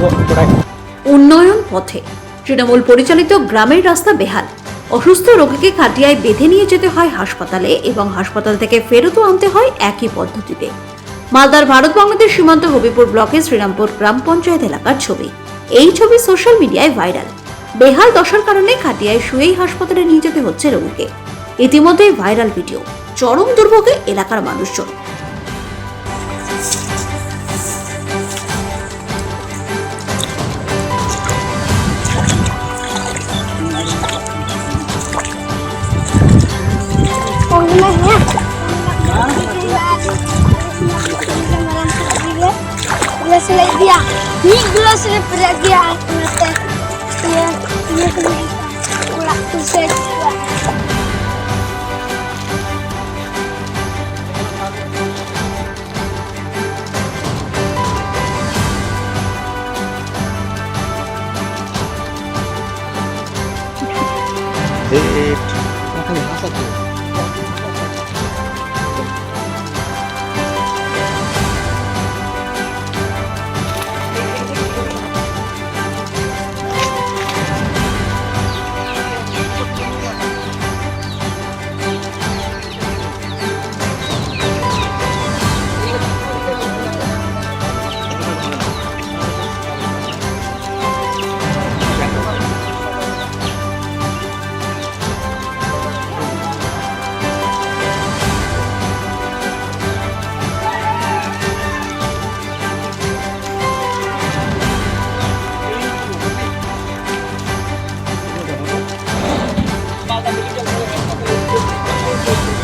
ko kuray? উন্নয়ন পথে তৃণমূল পরিচালিত গ্রামের রাস্তা বেহাল। অসুস্থ রোগীকে খাটিয়ায় বেঁধে নিয়ে যেতে হয় হাসপাতালে এবং হাসপাতাল থেকে ফেরতও আনতে হয় একই পদ্ধতিতে। মালদার ভারত বাংলাদেশ সীমান্ত হবিপুর ব্লকের শ্রীরামপুর গ্রাম পঞ্চায়েত এলাকার ছবি। এই ছবি সোশ্যাল মিডিয়ায় ভাইরাল। বেহাল দশার কারণে খাটিয়ায় শুয়েই হাসপাতালে নিয়ে যেতে হচ্ছে রোগীকে ইতিমধ্যেই ভাইরাল ভিডিও চরম দুর্ভোগে এলাকার মানুষজন dia. えー、朝日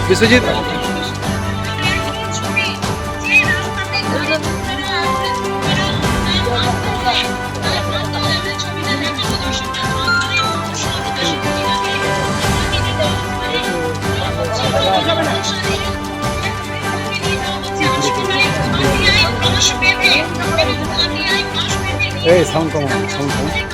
বিশ্বজিৎ? এই সাউন্ড কমান সাউন্ড কমান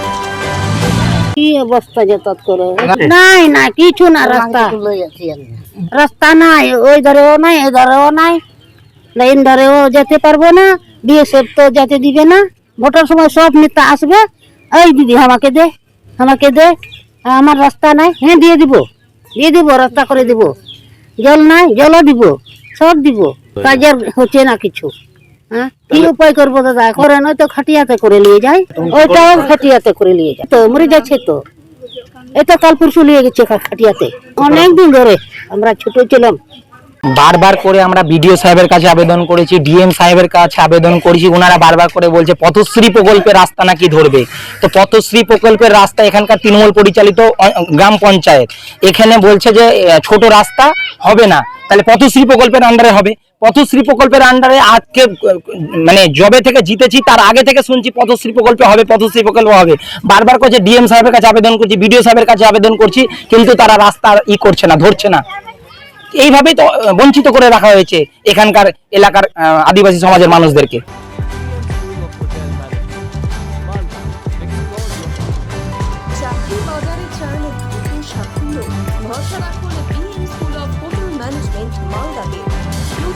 কি অবস্থা যাতায়াত করে? নাই না কিছু না রাস্তা। রাস্তা নাই ওই ধারেও নাই ওই ধারেও নাই। লাইন ধারেও যেতে পারব না বিএসএফ তো যেতে দিবে না। ভোটার সময় সব নেতা আসবে। এই দিদি আমাকে দে আমাকে দে। আমার রাস্তা নাই হ্যাঁ দিয়ে দিব। দিয়ে দিব রাস্তা করে দিব। জল নাই জলও দিব সব দিব। কাজের হচ্ছে না কিছু। কি উপায় করব দাদা? করে নয় তো খাটিয়াতে করে নিয়ে যায়। ওইটাও খাটিয়াতে করে নিয়ে যায়। তো মরে যাচ্ছে তো। এটা কাল পরশু নিয়ে গেছে খাটিয়াতে। অনেক দিন ধরে আমরা ছোট ছিলাম। বারবার করে আমরা বিডিও সাহেবের কাছে আবেদন করেছি ডিএম সাহেবের কাছে আবেদন করেছি ওনারা বারবার করে বলছে পথশ্রী প্রকল্পের রাস্তা নাকি ধরবে? তো পথশ্রী প্রকল্পের রাস্তা এখানকার তৃণমূল পরিচালিত গ্রাম পঞ্চায়েত। এখানে বলছে যে ছোট রাস্তা হবে না। তাহলে পথশ্রী প্রকল্পের আন্ডারে হবে। পথশ্রী প্রকল্পের আন্ডারে আজকে মানে জবে থেকে জিতেছি, তার আগে থেকে শুনছি পথশ্রী প্রকল্প হবে, পথশ্রী প্রকল্প হবে। বারবার করছে ডিএম সাহেবের কাছে আবেদন করছি বিডিও সাহেবের কাছে আবেদন করছি, কিন্তু তারা রাস্তা ই করছে না, ধরছে না। এইভাবেই তো, বঞ্চিত করে রাখা হয়েছে এখানকার এলাকার আদিবাসী সমাজের মানুষদেরকে।